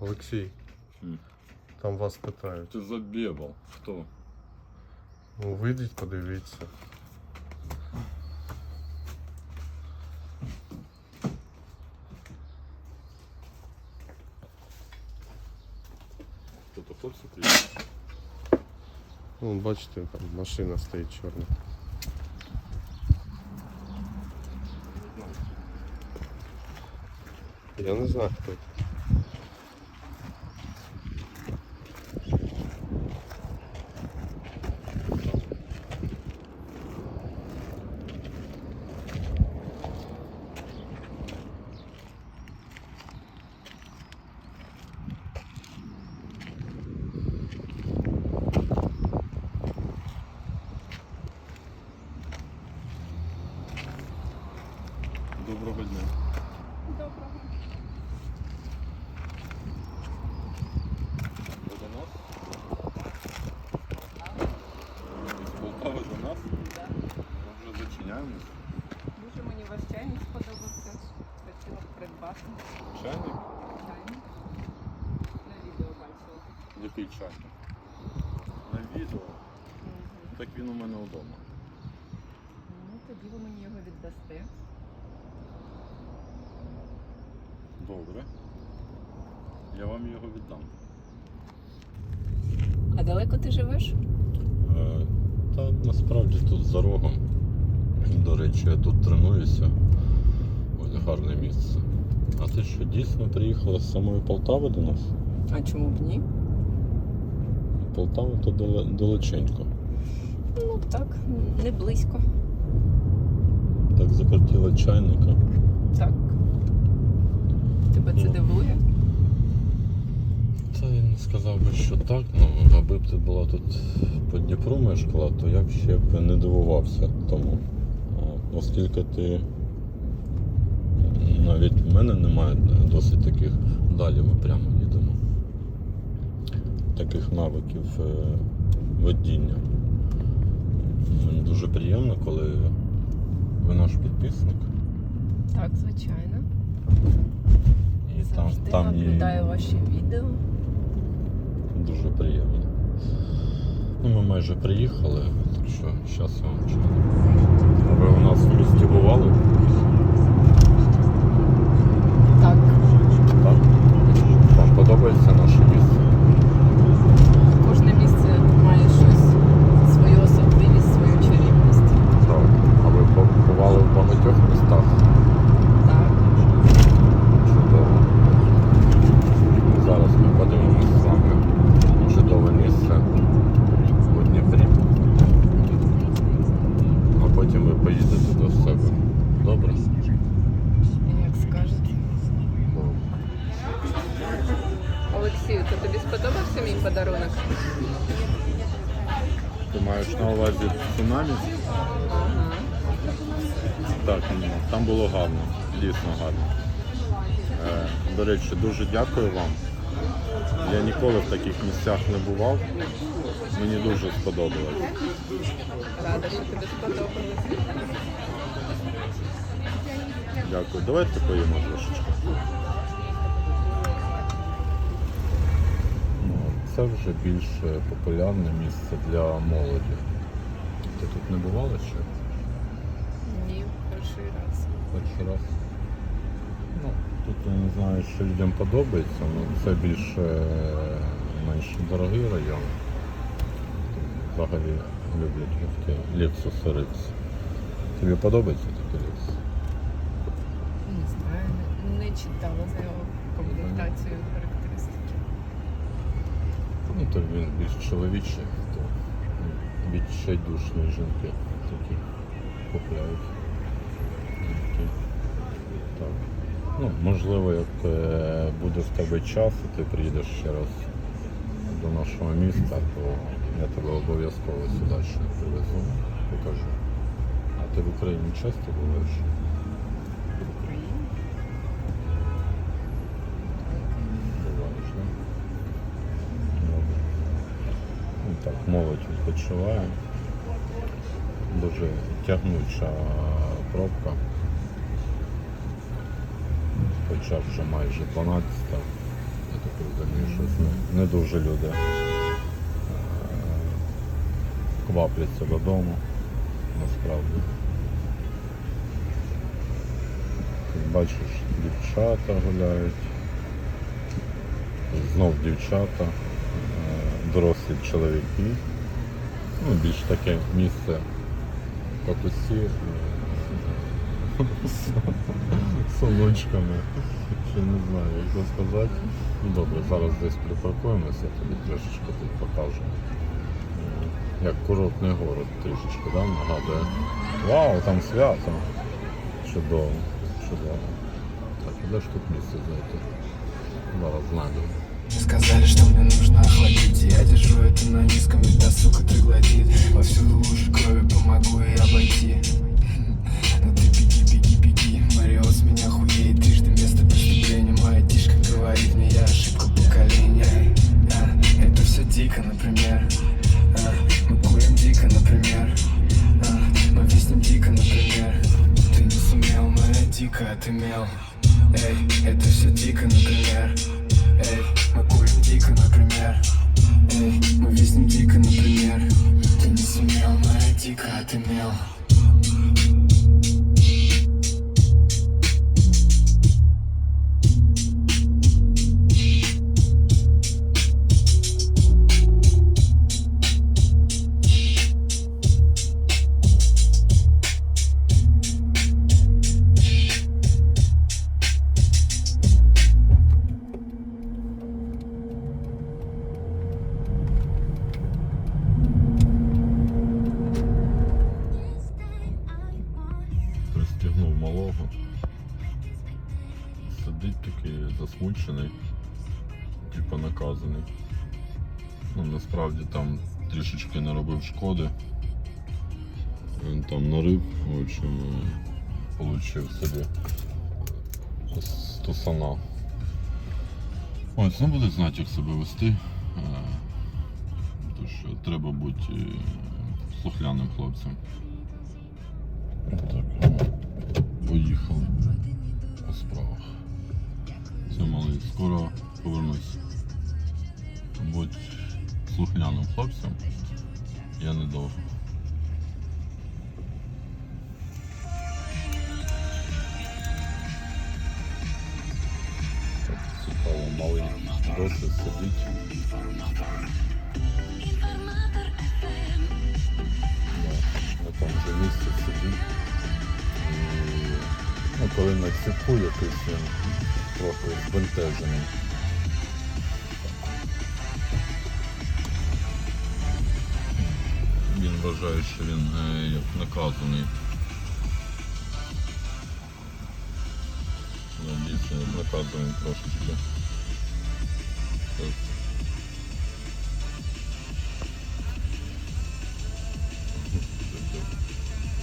Олексій, М. там вас питають. Ти забєбав. Хто? Ну, вийдіть, подивіться. Хто-то хлопці приїхав? Ну, бачите, там машина стоїть чорна. Я не знаю, хто. це. Чайник? На відео. Так він у мене вдома. Ну, тоді ви мені його віддасте. Добре. Я вам його віддам. А далеко ти живеш? Е, Та насправді тут за рогом. До речі, я тут тренуюся. Ось гарне місце. А ти що, дійсно приїхала з самої Полтави до нас? А чому б ні? Полтава то далеченько. Ну так, не близько. Так закрутила чайника. Так. Тебе це Ну. дивує? Та я не сказав би, що так, ну аби б ти була тут по Дніпру мешкала, то я б ще б не дивувався тому. А Оскільки ти навіть в мене немає досить таких, далі прямо. Таких навиків е, водіння. Мені дуже приємно, коли ви наш підписник. Так, звичайно. І там, Завжди там є наблюдаю ваші відео. Дуже приємно. Ну, ми майже приїхали, так що зараз вам чую. Ви у нас в місті бували? Так. Так? Вам подобається наше місце? Кожне місце має щось, свою особливість, свою чарівність. Так. А ви побували в багатьох містах? Так. Чудово. Зараз ми подивимося з вами чудове місце у Дніпрі. А потім ви поїдете до себе. Добре? Як скажете. Олексію, то тобі сподобався мій подарунок? Ти маєш на увазі цунамі? Ага. Так, ну, там було гарно, дійсно гарно. Е, до речі, дуже дякую вам. Я ніколи в таких місцях не бував. Мені дуже сподобалось. Рада, що тобі сподобалось. Дякую. Давайте поїмо трошечки. Це вже більш популярне місце для молоді. Ти тут не бувала ще? Ні, перший раз. Перший раз. Ну, тут я не знаю, що людям подобається, але це більш е, менш дорогий район. Тут Взагалі люблять ліфти, лексуси рикс. Тобі подобається такий лікс? Не знаю, не, читала за його комплектацію. Ну, то він більш чоловічий, то відчайдушні жінки такі купляють. Так. Ну, можливо, як е, буде в тебе час, і ти приїдеш ще раз до нашого міста, то я тебе обов'язково сюди ще привезу, покажу. А ти в Україні часто буваєш? Молодь відпочиває. Дуже тягнуча пробка. Хоча вже майже 12, я так розумію, щось не, дуже люди е, квапляться додому, насправді. Тут Бачиш, дівчата гуляють, знов дівчата, дорослі чоловіки. Ну, більш таке місце татусі е, з онучками. Ще не знаю, як це сказати. Ну добре, зараз десь припаркуємося, тобі трішечки тут покажу. Е, Як курортний город трішечки, да, нагадує. Вау, там свято. Чудово, чудово. Так, де ж тут місце знайти? Зараз знайду. Сказали, что мне нужно охладить Я держу это на низком, ведь та сука троглодит Повсюду лужи крови, помогу ей обойти шкоди. Він там нарив, в общем, і получив собі стусана. Ось, ну буде знати, як себе вести. Е, Тому що треба бути е, слухляним хлопцем. Так, ну, поїхали по справах. Все, малий, скоро повернусь. Будь слухняним хлопцем. Я недовго. Так, цікаво, малий досить сидить. На тому же місці сидить. І, ну, коли на ціпу якийсь він трохи збентежений. Він вважає, що він е, як наказаний. Ну, дійсно наказаний трошечки.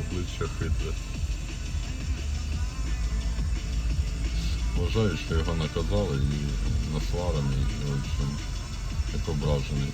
Обличчя хитре. Вважаю, що його наказали і насварений, і, в общем, як ображений.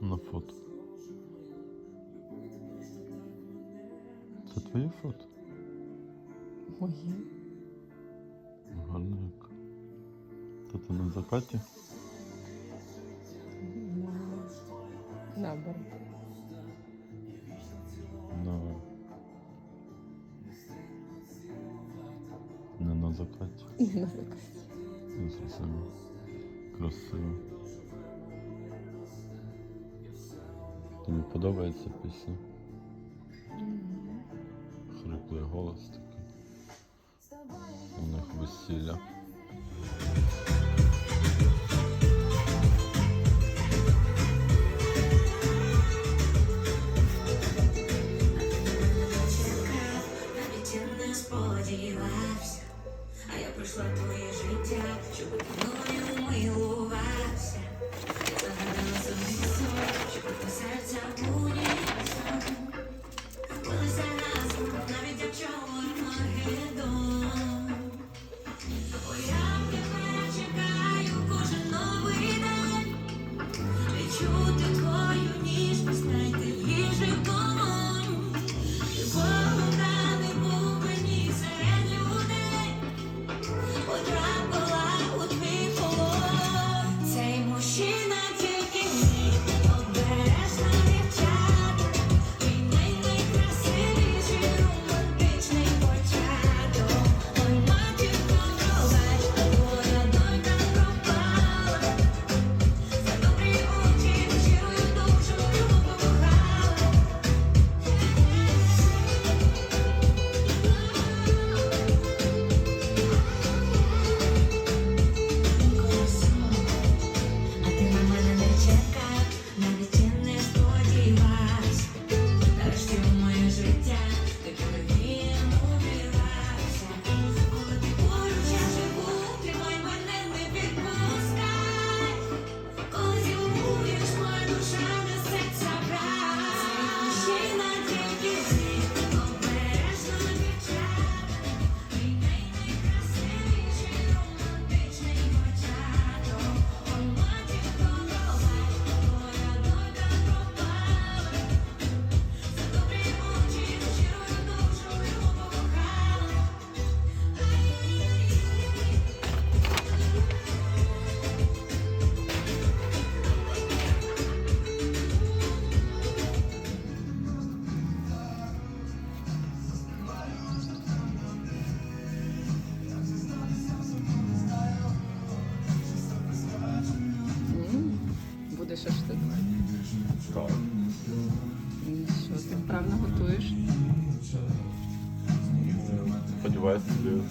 На фото. Це твоє фото? Моє. Гарно як. Та ти на закаті? Набор. На... Не на закаті. На заказ. Я зрозумів. Красиво. Тобі подобається пісня? Хриплий голос такий. У них весілля.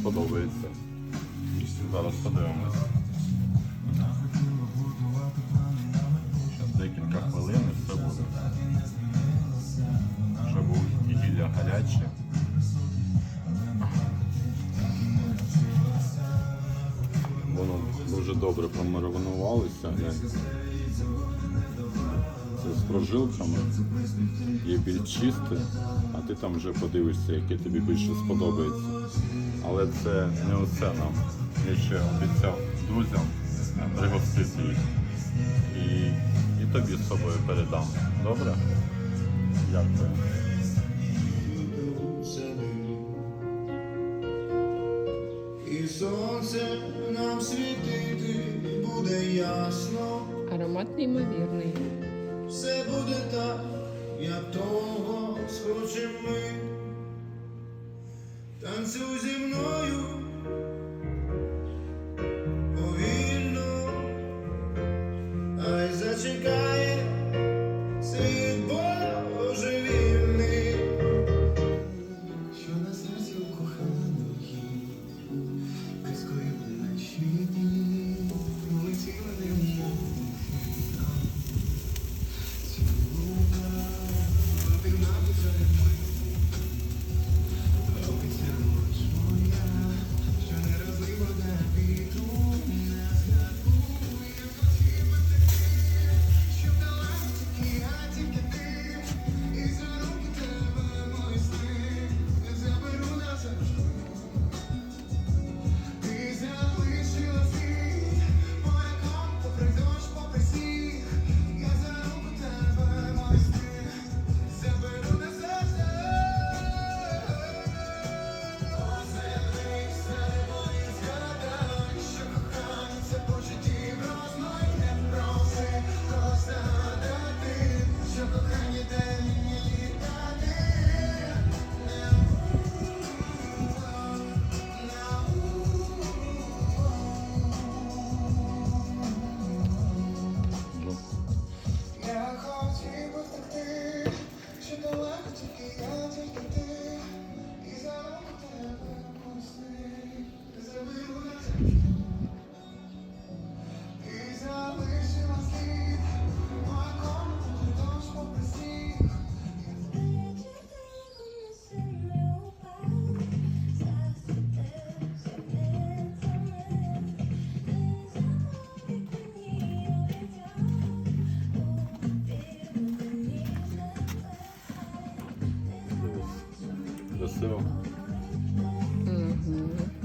Сподобається. Зараз подивимось. Ще декілька хвилин і все буде. Щоб вугілля гаряче. Воно дуже добре промаринувалося. З прожилками. Є більш чисте, а ти там вже подивишся, яке тобі більше сподобається. Але це не оце нам. Я ще обіцяв друзям пригостити їх. І, і тобі з собою передам. Добре? Дякую. І сонце нам світити буде ясно, Аромат неймовірний. Все буде так, До сил. Угу.